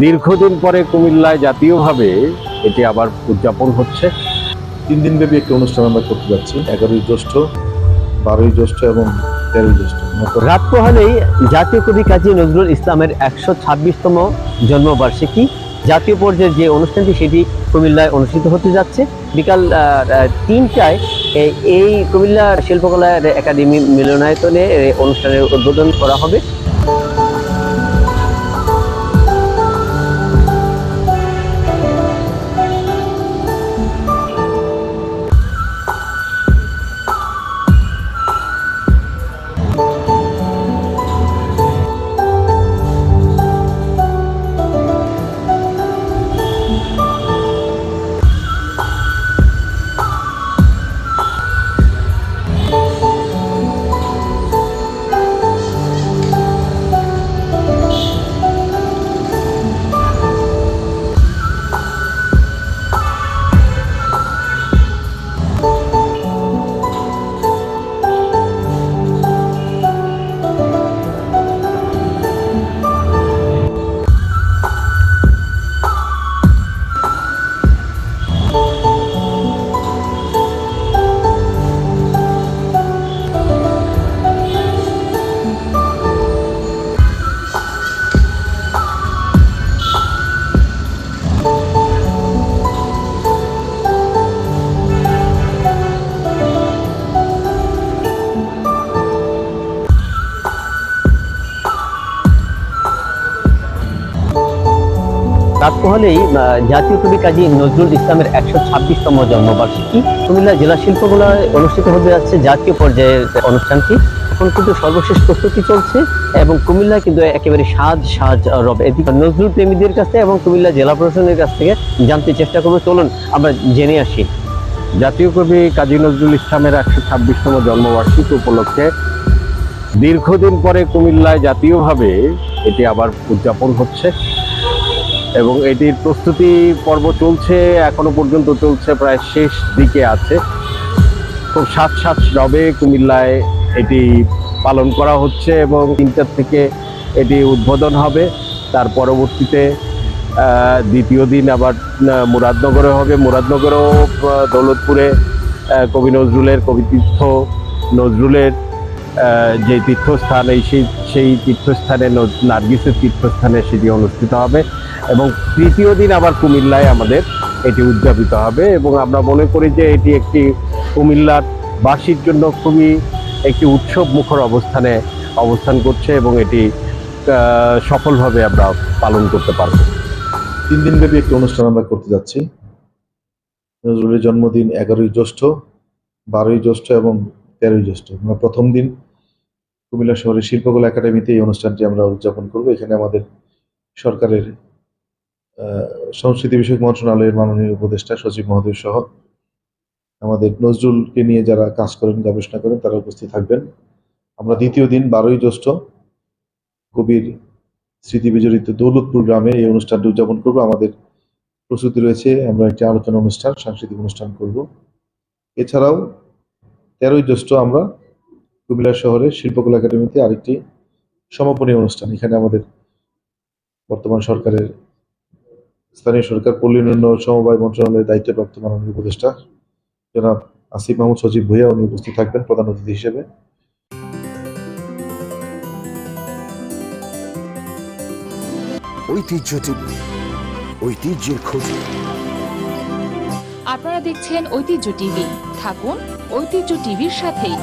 দীর্ঘদিন পরে কুমিল্লায় জাতীয়ভাবে এটি আবার উদযাপন হচ্ছে। তিন দিন ব্যাপী একটি অনুষ্ঠান আমরা করতে যাচ্ছি। এগারোই জ্যৈষ্ঠ বারোই জ্যৈষ্ঠ এবং তেরোই জ্যৈষ্ঠ। রাত পোহালেই জাতীয় কবি কাজী নজরুল ইসলামের একশো ছাব্বিশতম জন্মবার্ষিকী। জাতীয় পর্যায়ের যে অনুষ্ঠানটি সেটি কুমিল্লায় অনুষ্ঠিত হতে যাচ্ছে। বিকাল তিনটায় এই কুমিল্লা শিল্পকলা একাডেমি মিলনায়তনে অনুষ্ঠানের উদ্বোধন করা হবে। রাত পোহালেই জাতীয় কবি কাজী নজরুল ইসলামের একশো ছাব্বিশতম জন্মবার্ষিকী। কুমিল্লা জেলা শিল্পকলায় অনুষ্ঠিত হতে যাচ্ছে জাতীয় পর্যায়ের অনুষ্ঠানটি। এখন কিন্তু সর্বশেষ প্রস্তুতি চলছে এবং কুমিল্লা কিন্তু একেবারে সাজ সাজ রবে। এদিকে নজরুল প্রেমীদের কাছে এবং কুমিল্লা জেলা প্রশাসনের কাছ থেকে জানতে চেষ্টা করব। চলুন, আমরা জেনে আসি। জাতীয় কবি কাজী নজরুল ইসলামের একশো ছাব্বিশতম জন্মবার্ষিকী উপলক্ষে দীর্ঘদিন পরে কুমিল্লায় জাতীয়ভাবে এটি আবার উদযাপন হচ্ছে। এবং এটির প্রস্তুতি পর্ব চলছে, এখনও পর্যন্ত চলছে প্রায় শেষ দিকে আছে। খুব সাত সাত রবে কুমিল্লায় এটি পালন করা হচ্ছে এবং তিনটার থেকে এটি উদ্বোধন হবে। তার পরবর্তীতে দ্বিতীয় দিন আবার মুরাদনগরে হবে। মুরাদনগরেও দৌলতপুরে কবি নজরুলের কবিতীর্থ নজরুলের যে তীর্থস্থান, এই সেই সেই তীর্থস্থানে নার্গিসের তীর্থস্থানে সেটি অনুষ্ঠিত হবে এবং তৃতীয় দিন আবার কুমিল্লায় আমাদের এটি উদযাপিত হবে এবং আমরা মনে করি যে এটি একটি কুমিল্লার বাসীর জন্য খুবই একটি উৎসব মুখর অবস্থানে অবস্থান করছে এবং এটি সফলভাবে আমরা পালন করতে পারব। তিন দিনব্যাপী একটি অনুষ্ঠান আমরা করতে যাচ্ছি। নজরুলের জন্মদিন এগারোই জ্যৈষ্ঠ, বারোই জ্যৈষ্ঠ এবং তেরোই জ্যৈষ্ঠ। আমরা প্রথম দিন কুমিল্লা শহরের শিল্পকলা একাডেমিতে এই অনুষ্ঠানটি আমরা উদযাপন করব। এখানে আমাদের সরকারের সংস্কৃতি বিষয়ক মন্ত্রণালয়ের মাননীয় উপদেষ্টা সচিব মহোদয় সহ আমাদের নজরুলকে নিয়ে যারা কাজ করেন, গবেষণা করেন, তারা উপস্থিত থাকবেন। আমরা দ্বিতীয় দিন বারোই জ্যৈষ্ঠ কবির স্মৃতি বিজড়িত দৌলতপুর গ্রামে এই অনুষ্ঠানটি উদযাপন করব। আমাদের প্রস্তুতি রয়েছে, আমরা একটি আলোচনা অনুষ্ঠান, সাংস্কৃতিক অনুষ্ঠান করব। এছাড়াও তেরোই জ্যৈষ্ঠ আমরা কুমিল্লা শহরের শিল্পকলা একাডেমিতে আরেকটি সমাপনী অনুষ্ঠান। এখানে আমাদের বর্তমান সরকারের স্থানীয় সরকার পল্লী উন্নয়ন সমবায় মন্ত্রণালয়ের দায়িত্বপ্রাপ্ত মাননীয় উপদেষ্টা জনাব আসিফ মাহমুদ সচিব ভূঁইয়া উনি উপস্থিত থাকবেন প্রধান অতিথি হিসেবে। ঐতিহ্য টিভি ঐতিহ্যের খোঁজে। আপনারা দেখছেন ঐতিহ্য টিভি। থাকুন ঐতিহ্য টিভির সাথেই।